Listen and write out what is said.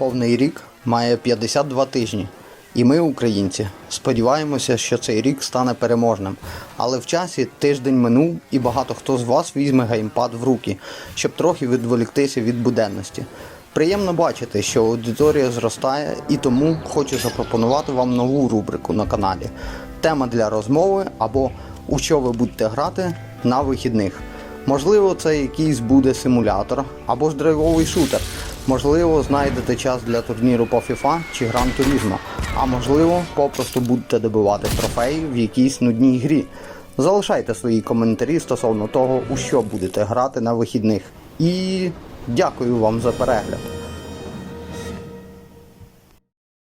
Повний рік має 52 тижні. І ми, українці, сподіваємося, що цей рік стане переможним. Але в часі тиждень минув, і багато хто з вас візьме геймпад в руки, щоб трохи відволіктися від буденності. Приємно бачити, що аудиторія зростає, і тому хочу запропонувати вам нову рубрику на каналі. Тема для розмови або у що ви будете грати на вихідних. Можливо, це якийсь буде симулятор або ж драйвовий шутер. Можливо, знайдете час для турніру по FIFA чи Гран Турізмо, а можливо, попросту будете добивати трофеї в якійсь нудній грі. Залишайте свої коментарі стосовно того, у що будете грати на вихідних. І дякую вам за перегляд.